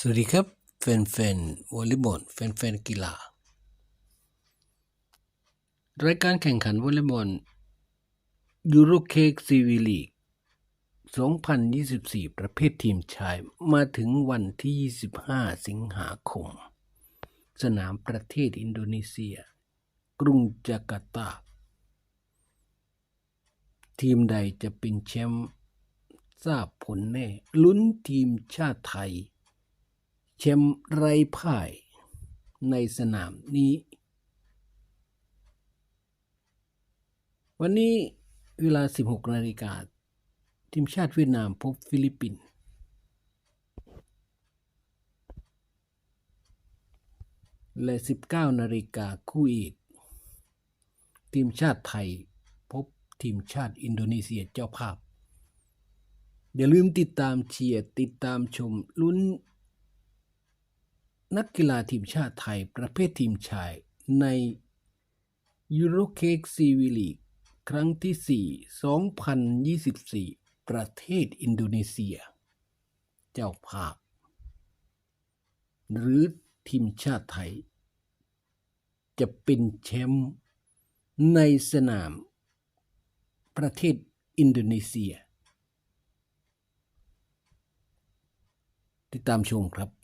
สวัสดีครับแฟนๆวอลเลย์บอลแฟนๆกีฬา รายการแข่งขันวอลเลย์บอลยูโรเค้กซีวีลีก 2024 ประเภททีมชายมาถึงวันที่ 25 สิงหาคม สนามประเทศอินโดนีเซีย กรุงจาการ์ตา ทีมใดจะเป็นแชมป์ทราบผลแน่ ลุ้นทีมชาติไทย แชมป์ไร้พ่ายในสนามนี้ วันนี้เวลา 16 นาฬิกาทีมชาติเวียดนามพบฟิลิปปินส์และ 19 นาฬิกาคู่เอกทีมชาติไทยพบทีมชาติอินโดนีเซียเจ้าภาพ อย่าลืมติดตามเชียร์ ติดตามชมลุ้น นักกีฬาทีมชาติไทยประเภททีมชายในยูโรเค้กซีวีลีกครั้งที่ 4 2024 ประเทศอินโดนีเซีย เจ้าภาพ หรือทีมชาติไทย จะเป็นแชมป์ในสนาม ประเทศอินโดนีเซีย ติดตามชมครับ